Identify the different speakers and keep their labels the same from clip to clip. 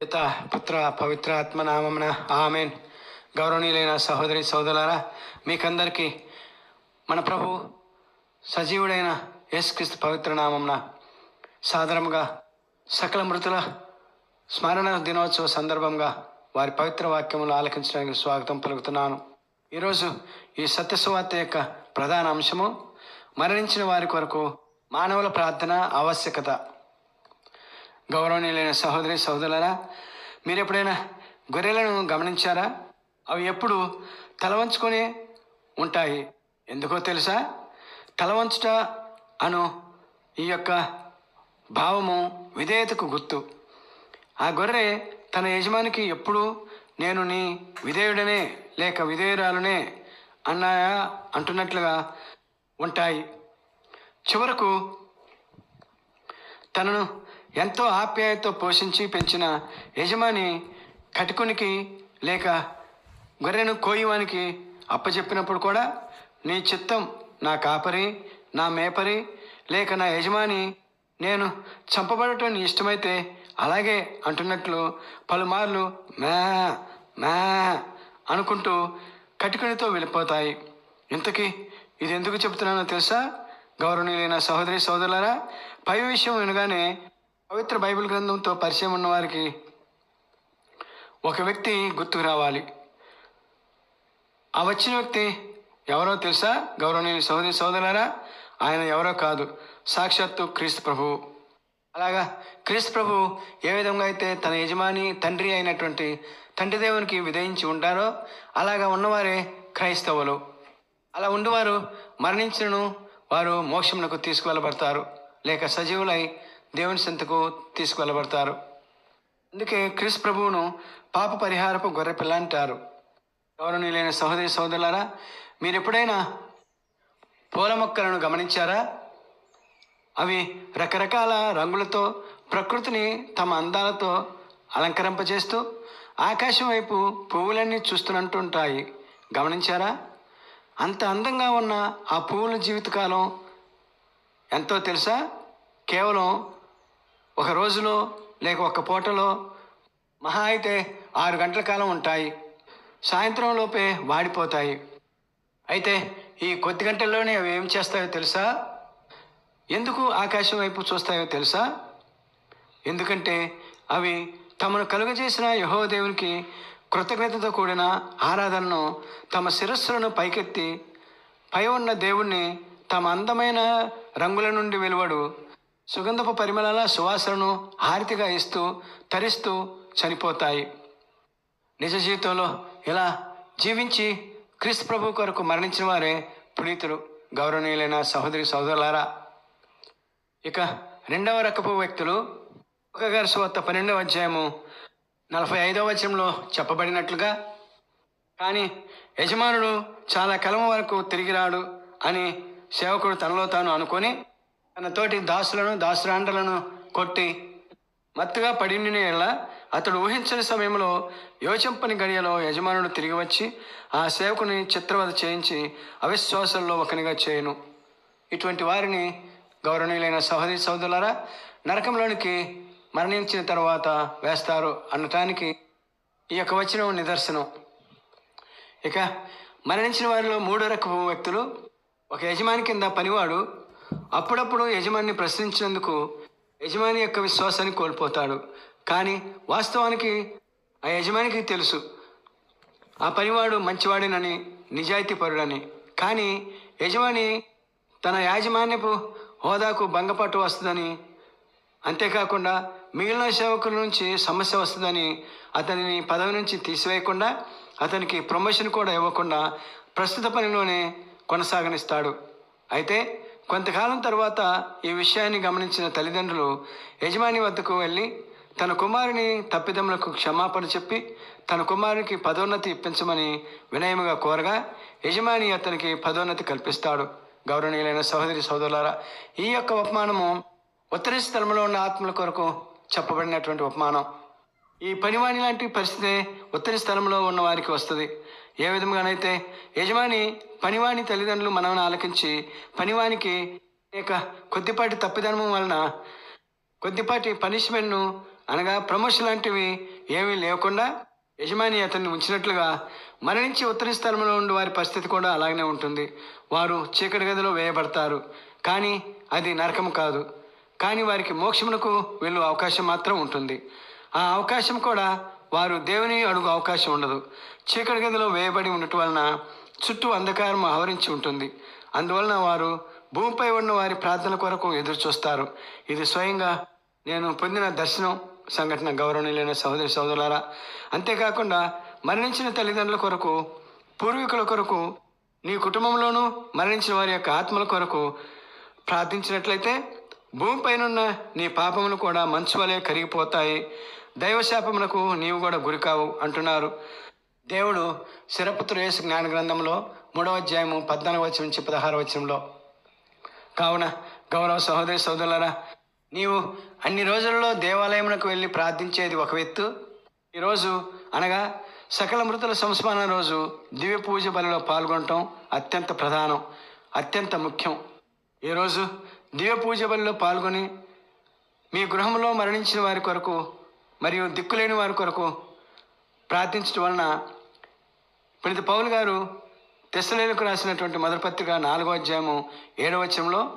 Speaker 1: పిత పుత్ర పవిత్ర ఆత్మ నామమున ఆమెన్. గౌరవనీయులైన సహోదరి సోదరులారా మీకందరికీ మన ప్రభు సజీవుడైన యేసుక్రీస్తు పవిత్ర నామమున సాధారణంగా సకల మృతుల స్మరణ దినోత్సవ సందర్భంగా వారి పవిత్ర వాక్యములు ఆలకించడానికి స్వాగతం పలుకుతున్నాను. ఈరోజు ఈ సత్యసువార్త యొక్క ప్రధాన అంశము మరణించిన వారి కొరకు మానవుల ప్రార్థన ఆవశ్యకత. గౌరవనీయులైన సహోదరి సహోదరులరా మీరు ఎప్పుడైనా గొర్రెలను గమనించారా? అవి ఎప్పుడు తలవంచుకొని ఉంటాయి. ఎందుకో తెలుసా? తలవంచుట అను ఈ యొక్క భావము విధేయతకు గుర్తు. ఆ గొర్రె తన యజమానికి ఎప్పుడు నేను నీ విధేయుడనే లేక విధేయురాలునే అన్నాయా అంటున్నట్లుగా ఉంటాయి. చివరకు తనను ఎంతో ఆప్యాయతో పోషించి పెంచిన యజమాని కటికునికి లేక గొర్రెను కోయవానికి అప్పచెప్పినప్పుడు కూడా నీ చిత్తం నా కాపరి నా మేపరి లేక నా యజమాని నేను చంపబడటం నీ ఇష్టమైతే అలాగే అంటున్నట్లు పలుమార్లు మే మే అనుకుంటూ కటికునితో వెళ్ళిపోతాయి. ఇంతకీ ఇది ఎందుకు చెబుతున్నానో తెలుసా? గౌరవనీయులైన సహోదరి సోదరులారా పై విషయం వినగానే పవిత్ర బైబిల్ గ్రంథంతో పరిచయం ఉన్న వారికి ఒక వ్యక్తి గుర్తుకు రావాలి. ఆ వచ్చిన వ్యక్తి ఎవరో తెలుసా? గౌరవనీయ సోదరి సోదరులారా ఆయన ఎవరో కాదు. సాక్షాత్తు క్రీస్తు ప్రభువు అలాగా క్రీస్తు ప్రభు ఏ విధంగా అయితే తన యజమాని తండ్రి అయినటువంటి తండ్రి దేవునికి విధయించి ఉంటారో అలాగా ఉన్నవారే క్రైస్తవులు. అలా ఉండివారు మరణించను వారు మోక్షమునకు తీసుకువెళ్ళబడతారు. లేక సజీవులై దేవుని సంతకు తీసుకువెళ్ళబడతారు. అందుకే క్రిస్ ప్రభువును పాప పరిహారపు గొర్రె పిల్ల అంటారు. గౌరవనీయులైన సహోదరి సహోదరులారా మీరు ఎప్పుడైనా పూల మొక్కలను గమనించారా? అవి రకరకాల రంగులతో ప్రకృతిని తమ అందాలతో అలంకరింపజేస్తూ ఆకాశం వైపు పువ్వులన్నీ చూస్తున్నట్టుంటాయి. గమనించారా? అంత అందంగా ఉన్న ఆ పువ్వుల జీవితకాలం ఎంతో తెలుసా? కేవలం ఒక రోజులో లేక ఒక పూటలో మహా అయితే ఆరు గంటల కాలం ఉంటాయి. సాయంత్రం లోపే వాడిపోతాయి. అయితే ఈ కొద్ది గంటల్లోనే అవి ఏం చేస్తాయో తెలుసా? ఎందుకు ఆకాశం వైపు చూస్తాయో తెలుసా? ఎందుకంటే అవి తమను కలుగజేసిన యహోదేవునికి కృతజ్ఞతతో కూడిన ఆరాధనను తమ శిరస్సులను పైకెత్తి పై ఉన్న దేవుణ్ణి తమ అందమైన రంగుల నుండి వెలువడు సుగంధపు పరిమళాల సువాసనను హారతిగా ఇస్తూ తరిస్తూ చనిపోతాయి. నిజ జీవితంలో ఇలా జీవించి క్రీస్తు ప్రభు కొరకు మరణించిన వారే పునీతులు గౌరవనీయులైన సహోదరి సహోదరులారా. ఇక రెండవ రకపు వ్యక్తులు ఒక గారి సువార్త పన్నెండవ అధ్యాయము నలభై ఐదవ వచనంలో చెప్పబడినట్లుగా కానీ యజమానుడు చాలా కాలం వరకు తిరిగి రాడు అని సేవకుడు తనలో తాను అనుకొని తన తోటి దాసులను దాసురాండలను కొట్టి మత్తుగా పడిన ఎడల అతడు ఊహించని సమయంలో యోచింపని గడియలో యజమానుడు తిరిగి వచ్చి ఆ సేవకుని చిత్రవద చేయించి అవిశ్వాసంలో ఒకనిగా చేయను. ఇటువంటి వారిని గౌరవనీయులైన సహోదరి సోదరులారా నరకంలోనికి మరణించిన తర్వాత వేస్తారు అనటానికి ఈ యొక్క వచనం నిదర్శనం. ఇక మరణించిన వారిలో మూడో రకపు వ్యక్తులు ఒక యజమాని కింద పనివాడు అప్పుడప్పుడు యజమాని ప్రశ్నించినందుకు యజమాని యొక్క విశ్వాసాన్ని కోల్పోతాడు. కానీ వాస్తవానికి ఆ యజమానికి తెలుసు. ఆ పనివాడు మంచివాడేనని నిజాయితీపరుడని. కానీ యజమాని తన యాజమాన్యపు హోదాకు భంగపట్టు వస్తుందని అంతేకాకుండా మిగిలిన సేవకుల నుంచి సమస్య వస్తుందని అతనిని పదవి నుంచి తీసివేయకుండా అతనికి ప్రమోషన్ కూడా ఇవ్వకుండా ప్రస్తుత పనిలోనే కొనసాగనిస్తాడు. అయితే కొంతకాలం తర్వాత ఈ విషయాన్ని గమనించిన తల్లిదండ్రులు యజమాని వద్దకు వెళ్ళి తన కుమారుని తప్పిదములకు క్షమాపణ చెప్పి తన కుమారునికి పదోన్నతి ఇప్పించమని వినయముగా కోరగా యజమాని అతనికి పదోన్నతి కల్పిస్తాడు. గౌరవనీయులైన సహోదరి సోదరులారా ఈ యొక్క ఉపమానము ఉత్తర స్థలంలో ఉన్న ఆత్మల కొరకు చెప్పబడినటువంటి ఉపమానం. ఈ పనివాణి లాంటి పరిస్థితి ఉత్తరి స్థలంలో ఉన్న వారికి వస్తుంది. ఏ విధంగానైతే యజమాని పనివాణి తల్లిదండ్రులు మనవని ఆలకించి పనివానికి అనేక కొద్దిపాటి తప్పిదనం వలన కొద్దిపాటి పనిష్మెంట్ను అనగా ప్రమోషన్ లాంటివి ఏమీ లేకుండా యజమాని అతన్ని ఉంచినట్లుగా మరణించి ఉత్తర స్థలంలో ఉండే వారి పరిస్థితి కూడా అలాగనే ఉంటుంది. వారు చీకటి గదిలో వేయబడతారు. కానీ అది నరకం కాదు. కానీ వారికి మోక్షమునకు వెళ్ళు అవకాశం మాత్రం ఉంటుంది. ఆ అవకాశం కూడా వారు దేవుని అడుగు అవకాశం ఉండదు. చీకటి గదిలో వేయబడి ఉండటం వలన చుట్టూ అంధకారం ఆవరించి ఉంటుంది. అందువలన వారు భూమిపై ఉన్న వారి ప్రార్థన కొరకు ఎదురు చూస్తారు ఇది స్వయంగా నేను పొందిన దర్శనం సంఘటన గౌరవనీయులైన సహోదరి సహోదరులారా. అంతేకాకుండా మరణించిన తల్లిదండ్రుల కొరకు పూర్వీకుల కొరకు నీ కుటుంబంలోనూ మరణించిన వారి యొక్క ఆత్మల కొరకు ప్రార్థించినట్లయితే భూమిపైనున్న నీ పాపములు కూడా మంచు వలె కరిగిపోతాయి. దైవశాపమునకు నీవు కూడా గురికావు అంటున్నారు. దేవుడు శిరపుత్ర యేసు జ్ఞాన గ్రంథంలో మూడవ అధ్యాయము పద్నాలుగు వచ్చి నుంచి పదహారు వచనంలో కావున గౌరవ సహోదరి సోదరులరా నీవు అన్ని రోజులలో దేవాలయమునకు వెళ్ళి ప్రార్థించేది ఒక ఎత్తు ఈరోజు అనగా సకల మృతుల సంస్మరణ రోజు దివ్య పూజ బలిలో పాల్గొనటం అత్యంత ప్రధానం అత్యంత ముఖ్యం. ఈరోజు దివ్య పూజ బలిలో పాల్గొని మీ గృహంలో మరణించిన వారి కొరకు మరియు దిక్కులేని వారి కొరకు ప్రార్థించడం వలన పునీత పౌల్ గారు తెస్సలేలకు రాసినటువంటి మొదటి పత్రిక నాలుగో అధ్యాయము ఏడవ వచ్చంలో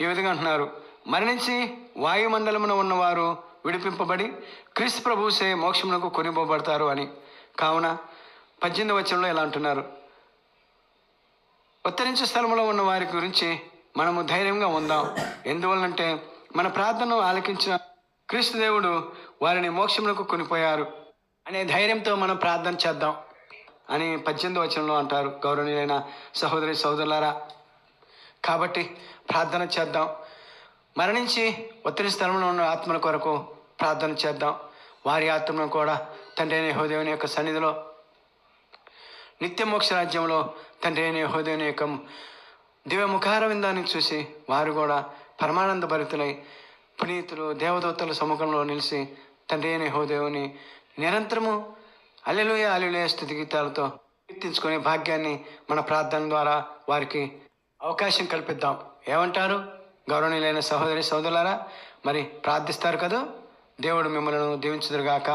Speaker 1: ఈ విధంగా అంటున్నారు. మరణించి వాయుమండలమున ఉన్నవారు విడిపింపబడి క్రీస్తు ప్రభుసే మోక్షమునకు కొనిపోబడతారు అని. కావున పద్దెనిమిది వచనంలో ఇలా అంటున్నారు. ఉత్తరించే స్థలంలో ఉన్న వారి గురించి మనము ధైర్యంగా ఉందాం. ఎందువల్లంటే మన ప్రార్థనను ఆలకించిన క్రీస్తుదేవుడు వారిని మోక్షములకు కొనిపోయారు అనే ధైర్యంతో మనం ప్రార్థన చేద్దాం అని పద్దెనిమిది వచనంలో అంటారు. గౌరవనీయులైన సహోదరి సహోదరులారా కాబట్టి ప్రార్థన చేద్దాం. మరణించి ఒత్తిడి స్థలంలో ఉన్న ఆత్మల కొరకు ప్రార్థన చేద్దాం. వారి ఆత్మను కూడా తండ్రి అయిన యెహోదేవుని యొక్క సన్నిధిలో నిత్య మోక్ష రాజ్యంలో తండ్రి అయిన యెహోదేవుని యొక్క దివ్య ముఖారవిందాన్ని చూసి వారు కూడా పరమానంద భరితులై పునీతులు దేవదూతల సముఖంలో నిలిచి తండ్రి అయిన హోదేవుని నిరంతరము అల్లెలుయ అల్లెలుయ స్థుతి గీతాలతో కీర్తించుకునే భాగ్యాన్ని మన ప్రార్థన ద్వారా వారికి అవకాశం కల్పిద్దాం. ఏమంటారు? గౌరవనీయులైన సహోదరి సహోదరులారా మరి ప్రార్థిస్తారు కదా? దేవుడు మిమ్మల్ని దీవించుదురుగాక.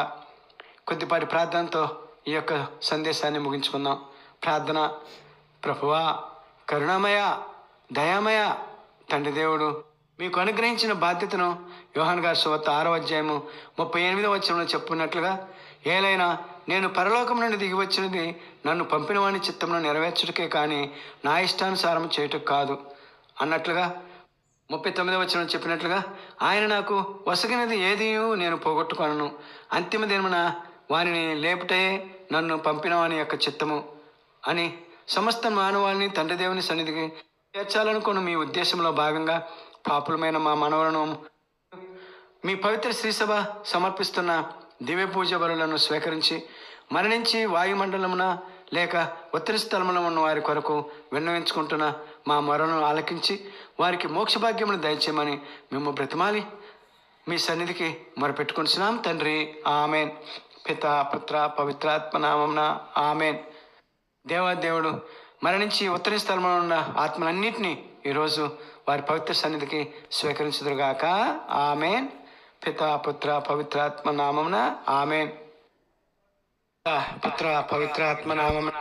Speaker 1: కొద్దిపాటి ప్రార్థనతో ఈ యొక్క సందేశాన్ని ముగించుకుందాం. ప్రార్థన ప్రభువా కరుణామయ దయామయ తండ్రి దేవుడు మీకు అనుగ్రహించిన బాధ్యతను యోహాన్ గారి సువార్త ఆరో అధ్యాయము ముప్పై ఎనిమిదో వచ్చంలో చెప్పున్నట్లుగా ఏలైనా నేను పరలోకం నుండి దిగి వచ్చినది నన్ను పంపిన వాని చిత్తంలో నెరవేర్చుటకే కానీ నా ఇష్టానుసారం చేయుటకు కాదు. అన్నట్లుగా ముప్పై తొమ్మిదవ వచ్చిన చెప్పినట్లుగా ఆయన నాకు వసగినది ఏది నేను పోగొట్టుకొనను. అంతిమ దినమున వారిని లేపుటయే నన్ను పంపిన వాని యొక్క చిత్తము అని సమస్త మానవాళిని తండ్రి దేవుని సన్నిధికి చేర్చాలనుకున్న మీ ఉద్దేశంలో భాగంగా పాపులమైన మా మనవలను మీ పవిత్ర శ్రీసభ సమర్పిస్తున్న దివ్య పూజ బలులను స్వీకరించి మరణించి వాయుమండలమున లేక ఉత్తర స్థలములో ఉన్న వారి కొరకు విన్నవించుకుంటున్న మా మరణను ఆలకించి వారికి మోక్షభాగ్యమును దయచేయమని మేము బ్రతిమాలి. మీ సన్నిధికి మొరపెట్టుకుంటున్నాం తండ్రి. ఆమెన్. పిత పుత్ర పవిత్రాత్మ నామంన ఆమెన్. దేవాదేవుడు మరణించి ఉత్తర స్థలంలో ఉన్న ఆత్మలన్నింటినీ ఈరోజు వారి పవిత్ర సన్నిధికి స్వీకరించుదురుగాక. ఆమెన్. పిత పుత్ర పవిత్రాత్మ నామమున ఆమెన్. పిత, పుత్ర పవిత్రాత్మ నామమున